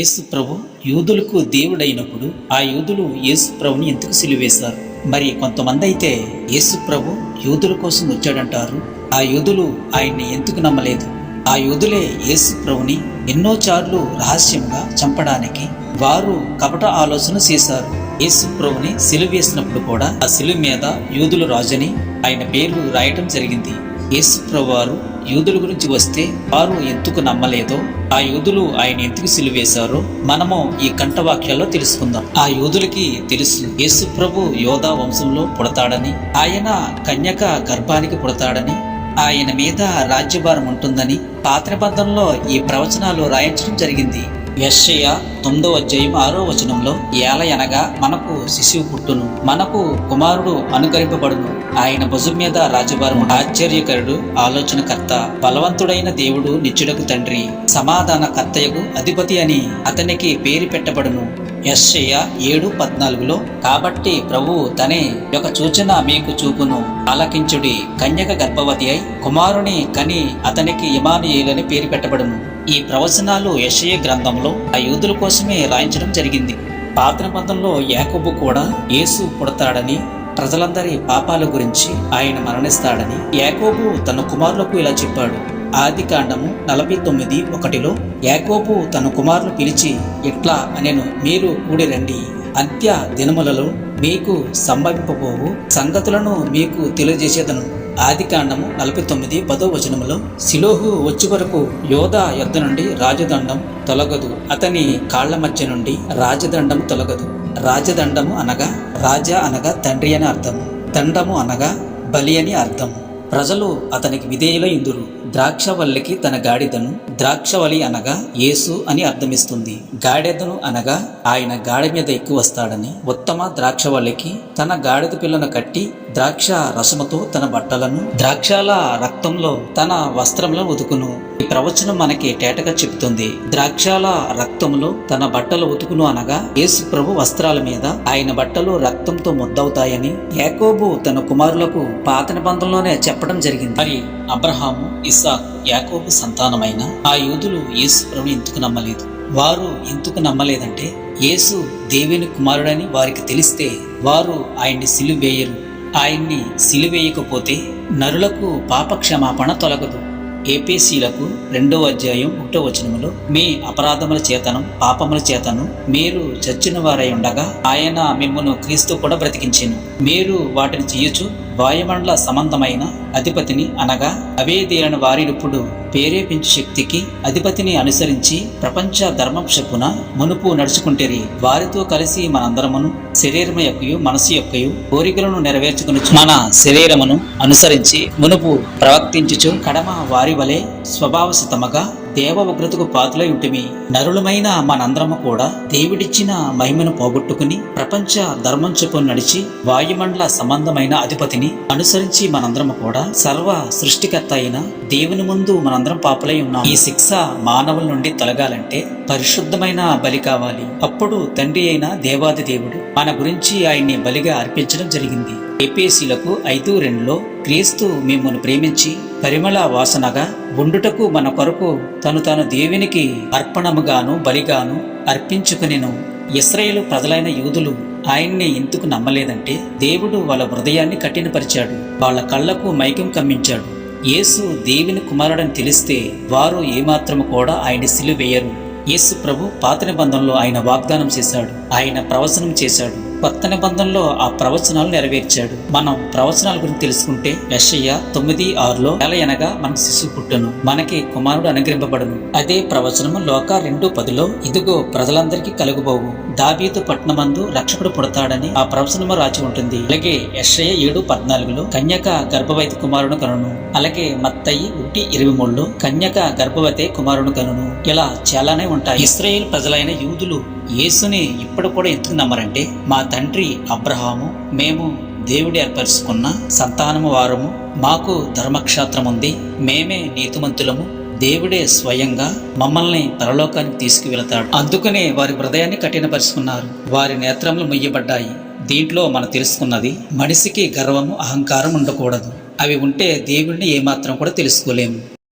యేసు ప్రభు యూదులకు దేవుడైనప్పుడు ఆ యూదులు యేసు ప్రభుని ఎందుకు సిలువేశారు? మరి కొంతమంది అయితే యేసు ప్రభు యూదుల కోసం వచ్చాడంటారు. ఆ యూదులు ఆయన్ని ఎందుకు నమ్మలేదు? ఆ యూదులే యేసు ప్రభుని ఎన్నోసార్లు రహస్యంగా చంపడానికి వారు కపట ఆలోచన చేశారు. యేసు ప్రభుని సిలువేసినప్పుడు కూడా ఆ సిలువ మీద యూదుల రాజని ఆయన పేర్లు రాయటం జరిగింది. యేసు ప్రభు వారు యూదుల గురించి వస్తే వారు ఎందుకు నమ్మలేదో ఆ యూదులు ఆయన ఎందుకు సిలువేశారో మనము ఈ కంఠవాక్యాల్లో తెలుసుకుందాం. ఆ యూదులకి తెలుసు యేసు ప్రభు యోధా వంశంలో పుడతాడని ఆయన కన్యక గర్భానికి పుడతాడని ఆయన మీద రాజ్యభారం ఉంటుందని పాత నిబంధనలో ఈ ప్రవచనాలు రాయించడం జరిగింది. యెషయ తొమ్మిదవ అధ్యాయం ఆరో వచనంలో ఏలయనగా మనకు శిశువు పుట్టును మనకు కుమారుడు అనుకరింపబడును ఆయన భుజం మీద రాజభారం ఆశ్చర్యకరుడు ఆలోచనకర్త బలవంతుడైన దేవుడు నిత్యుడకు తండ్రి సమాధాన కర్తయకు అధిపతి అని అతనికి పేరు పెట్టబడును. యశ్య ఏడు పద్నాలుగులో కాబట్టి ప్రభువు తనే యొక్క సూచన మీకు చూపును. ఆలకించుడి. కన్యక గర్భవతి అయి కుమారుని కని అతనికి ఇమానుయేలని పేరు పెట్టబడును. ఈ ప్రవచనాలు యెషయ గ్రంథంలో ఆ యూదుల కోసమే రాయించడం జరిగింది. పాత్ర నిబంధనలో యాకబు కూడా యేసు పుడతాడని ప్రజలందరి పాపాల గురించి ఆయన మరణిస్తాడని యాకోబు తన కుమారులకు ఇలా చెప్పాడు. ఆది కాండము నలభై తొమ్మిది ఒకటిలో యాకోబు తన కుమారులు పిలిచి ఇట్లా అనెను మీరు కూడి రండి. అంత్య దినములలో మీకు సంభవింపబోవు సంగతులను మీకు తెలియజేసేదను. ఆది కాండము నలభై తొమ్మిది పదో వచనములో సిలోహు వచ్చి వరకు యోధ యుద్ధ నుండి రాజదండం తొలగదు. అతని కాళ్ళ మధ్య నుండి రాజదండం తొలగదు. రాజదండము అనగా రాజా అనగా తండ్రి అని అర్థము దండము అనగా బలి అని అర్థం. ప్రజలు అతనికి విధేయుల ఇందురు ద్రాక్షవల్లికి తన గాడిదను ద్రాక్షవలి అనగా యేసు అని అర్థమిస్తుంది. గాడిదను అనగా ఆయన గాడి మీద ఎక్కువ వస్తాడని ఉత్తమ ద్రాక్షవల్లికి తన గాడిద పిల్లను కట్టి ద్రాక్ష రసముతో తన బట్టలను ద్రాక్షాల రక్తంలో తన వస్త్రంలో ఉతుకును. ఈ ప్రవచనం మనకి తేటగా చెబుతుంది. ద్రాక్షాల రక్తంలో తన బట్టలు ఉతుకును అనగా యేసు ప్రభు వస్త్రాల మీద ఆయన బట్టలు రక్తంతో ముద్దవుతాయని యాకోబు తన కుమారులకు పాత నిబంధనలోనే చెప్పడం జరిగింది. మరి అబ్రహాము ఇస్సాక్ యాకోబు సంతానమైన ఆ యూదులు యేసు ప్రభు ఎందుకు నమ్మలేదు? వారు ఎందుకు నమ్మలేదంటే యేసు దేవుని కుమారుడని వారికి తెలిస్తే వారు ఆయన్ని సిలువేయరు. ఆయన్ని సిలువేయకపోతే నరులకు పాపక్షమాపణ తొలగదు. ఏపీసీలకు రెండో అధ్యాయం ఒకటో వచనములో మీ అపరాధముల చేతను పాపముల చేతను మీరు చచ్చిన వారై ఉండగా ఆయన మిమ్మల్ని క్రీస్తు కూడా బ్రతికించాను. మీరు వాటిని చేయొచ్చు వాయుమండల సంబంధమైన అధిపతిని అనగా అవేదేలని వారిప్పుడు ప్రేరేపించు శక్తికి అధిపతిని అనుసరించి ప్రపంచ ధర్మం చెప్పున మునుపు నడుచుకుంటేరి. వారితో కలిసి మనందరమును శరీరము యొక్కయు మనసు యొక్కయు కోరికలను నెరవేర్చుకుని మన శరీరమును అనుసరించి మునుపు ప్రవర్తించుచు కడమ వారి వలె స్వభావసితముగా దేవ ఉగ్రతకు పాతులై ఉంటిమి నరులమైన మనందరము కూడా దేవుడిచ్చిన మహిమను పోగొట్టుకుని ప్రపంచ ధర్మం చొప్పున నడిచి వాయుమండల సంబంధమైన అధిపతిని అనుసరించి మనందరము కూడా సర్వ సృష్టికర్త అయిన దేవుని ముందు మనందరం పాపులై ఉన్నాం. ఈ శిక్ష మానవుల నుండి తొలగాలంటే పరిశుద్ధమైన బలి కావాలి. అప్పుడు తండ్రి అయిన దేవాది దేవుడు మన గురించి ఆయన్ని బలిగా అర్పించడం జరిగింది. ఏపీసీలకు ఐదు రెండులో క్రీస్తు మిమ్మల్ని ప్రేమించి పరిమళ వాసనగా ఉండుటకు మన కొరకు తను తాను దేవునికి అర్పణముగాను బలిగాను అర్పించుకునేను. ఇస్రాయేలు ప్రజలైన యూదులు ఆయన్ని ఎందుకు నమ్మలేదంటే దేవుడు వాళ్ళ హృదయాన్ని కఠినపరిచాడు వాళ్ళ కళ్ళకు మైకం కమ్మించాడు. యేసు దేవుని కుమారుడని తెలిస్తే వారు ఏమాత్రము కూడా ఆయన సిలువేయరు యేసు ప్రభు పాత నిబంధనలో ఆయన వాగ్దానం చేశాడు ఆయన ప్రవచనం చేశాడు. కొత్త నిబంధనలో ఆ ప్రవచనాలు నెరవేర్చాడు. మనం ప్రవచనాల గురించి తెలుసుకుంటే యశయ్య తొమ్మిది ఆరులో ఎలా ఎనగా మన శిశువు పుట్టను మనకి కుమారుడు అనుగ్రహింపబడను. అదే ప్రవచనము లోక రెండు పదిలో ఇదిగో ప్రజలందరికీ కలుగుబోవు. దాబీతు పట్టణమందు రక్షకుడు పుడతాడని ఆ ప్రవచనము రాచి ఉంటుంది. అలాగే యశయ్య ఏడు పద్నాలుగులో కన్యక గర్భవతి కుమారుడు కనును. అలాగే మత్తయి ఒకటి ఇరవై మూడులో కన్యక గర్భవతి కుమారుడు కనును. ఇలా చాలానే ఉంటాయి. ఇస్రాయేల్ ప్రజలైన యూదులు యేసుని ఇప్పుడు కూడా ఎందుకు నమ్మరంటే మా తండ్రి అబ్రహాము మేము దేవుడి ఏర్పరుచుకున్న సంతానము వారము. మాకు ధర్మక్షేత్రం ఉంది మేమే నీతిమంతులము. దేవుడే స్వయంగా మమ్మల్ని పరలోకానికి తీసుకువెళతాడు. అందుకనే వారి హృదయాన్ని కఠినపరుచుకున్నారు. వారి నేత్రములు ముయ్యబడ్డాయి. దీంట్లో మనం తెలుసుకున్నది మనిషికి గర్వము అహంకారం ఉండకూడదు. అవి ఉంటే దేవుడిని ఏమాత్రం కూడా తెలుసుకోలేము.